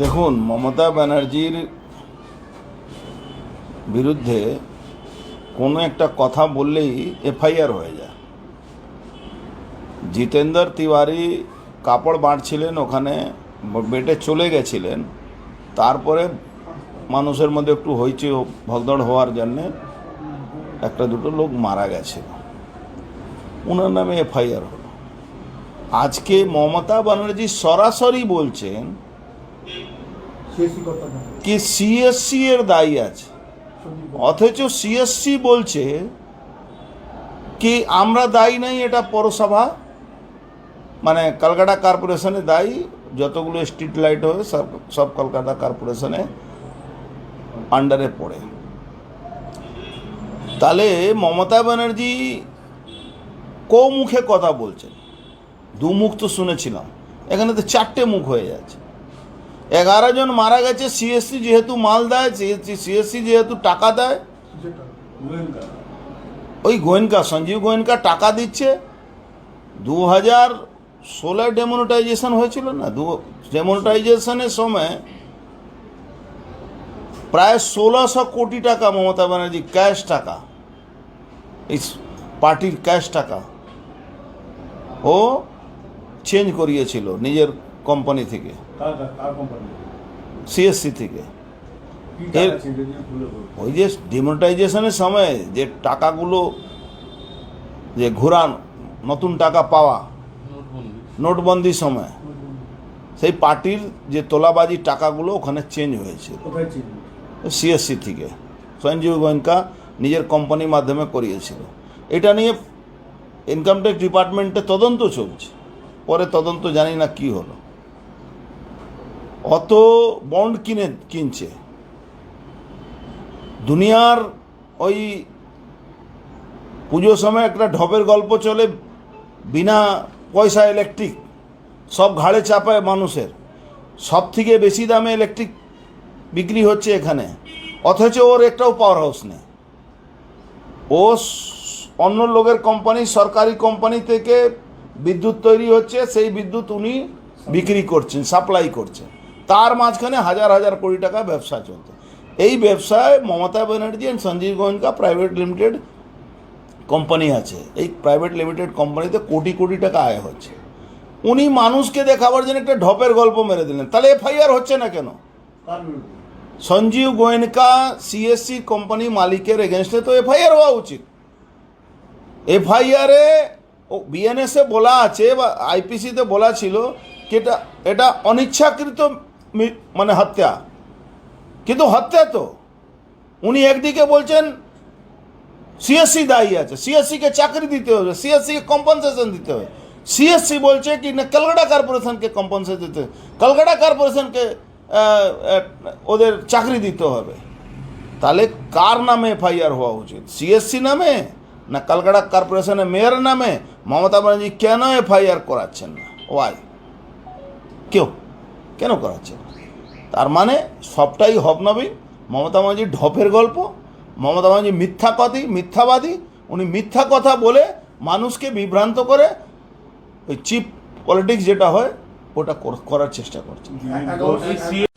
দেখুন, মমতা ব্যানার্জির বিরুদ্ধে কোনো একটা কথা বললেই এফআইআর হয়ে যায়। জিতেন্দ্র তিওয়ারি কাপড় বাঁটছিলেন ওখানে, বেটে চলে গেছিলেন, তারপরে মানুষের মধ্যে একটু হইচে ভগদড় হওয়ার জন্যে একটা দুটো লোক মারা গেছে ওনার নামে এফআইআর হলো। আজকে মমতা ব্যানার্জি সরাসরি বলছেন কি সিএসসি এর দায়ী আছে। অথচ সিএসসি বলছে কি আমরা দায়ী নাই এটা পৌরসভা? মানে কলকাতা কর্পোরেশনে দায়ী যতগুলো স্ট্রিট লাইট হয় সব সব কলকাতা কর্পোরেশনে আন্ডারে পড়ে। তাহলে মমতা ব্যানার্জি কো মুখে কথা বলছেন। দু মুখ তো শুনেছিলাম। এখানে তো চারটে মুখ হয়ে যাচ্ছে। এগারো জন মারা গেছে, সিএসসি যেহেতু মাল দেয়, সিএসসি যেহেতু টাকা দেয়, ওই গোয়েনকা সঞ্জীব গোয়েনকা টাকা দিচ্ছে। দু হাজার ষোলো ডেমোনেটাইজেশন হয়েছিল না? দু ডেমোনেটাইজেশনের সময় প্রায় ষোলোশো কোটি টাকা মমতা ব্যানার্জি ক্যাশ টাকা, এই পার্টির ক্যাশ টাকা। ও চেঞ্জ করিয়েছিল নিজের কোম্পানি থেকে। সিএসসি থেকে? ওই যে ডিমোনেটাইজেশনের সময় যে টাকাগুলো যে ঘোরান নতুন টাকা পাওয়া নোটবন্দির সময় সেই পার্টির যে তোলাবাজি টাকাগুলো ওখানে চেঞ্জ হয়েছে সিএসসি থেকে। সঞ্জীব গোয়েঙ্কা নিজের কোম্পানির মাধ্যমে করিয়েছিল। এটা নিয়ে ইনকাম ট্যাক্স ডিপার্টমেন্টে তদন্ত চলছে। পরে তদন্ত জানি না কি হলো। অত বন্ড কিনে, কিনছে। দুনিয়ার ওই পুজোর সময় একটা ঢপের গল্প চলে, বিনা পয়সা ইলেকট্রিক সব ঘাড়ে চাপায় মানুষের। সব থেকে বেশি দামে ইলেকট্রিক বিক্রি হচ্ছে এখানে। অথচ ওর একটাও পাওয়ার হাউস নেই। ও অন্য লোকের কোম্পানি সরকারি কোম্পানি থেকে বিদ্যুৎ তৈরি হচ্ছে, সেই বিদ্যুৎ উনি বিক্রি করছেন সাপ্লাই করছেন। তার মাঝখানে হাজার হাজার কোটি টাকা ব্যবসা চলছে। এই ব্যবসায় Mamata Banerjee and Sanjeev Goenka private limited company আছে। এই প্রাইভেট লিমিটেড কোম্পানিতে কোটি কোটি টাকা আয় হচ্ছে। উনি মানুষকে দেখাবার জন্য একটা ঢপের গল্প মেরে দিলেন। তাহলে এফআইআর হচ্ছে না কেন? সঞ্জীব গোয়েনকা সিএসসি কোম্পানি মালিকের এগেনস্টে তো এফআইআর হওয়া উচিত। এফআইআরে ও বিএনএসে বলা আছে বা আইপিসিতে বলা ছিল কি এটা এটা অনিচ্ছাকৃত মানে হত্যা। কিন্তু হত্যা তো। উনি একদিকে বলছেন সিএসসি দায়ী আছে। সিএসসিকে চাকরি দিতে হবে সিএসসিকে কম্পনসেশন দিতে হবে। সিএসসি বলছে কি, না কলকাতা কর্পোরেশনকে কম্পনসেশন দিতে কলকাতা কর্পোরেশনকে ওদের চাকরি দিতে হবে। তাহলে কার নামে এফআইআর হওয়া উচিত? সিএসসি নামে? না কলকাতা কর্পোরেশনের মেয়র নামে মমতা ব্যানার্জি কেন এফআইআর করাচ্ছেন না? ওয়াই কেউ? কেন করাচ্ছেন? তার মানে সবটাই হবনবী মমতা ব্যানার্জি ঢপের গল্প, মমতা ব্যানার্জি মিথ্যা কথাই মিথ্যাবাদী। উনি মিথ্যা কথা বলে মানুষকে বিভ্রান্ত করে ওই চিপ পলিটিক্স যেটা হয়, ওটা করার চেষ্টা করছেন। এই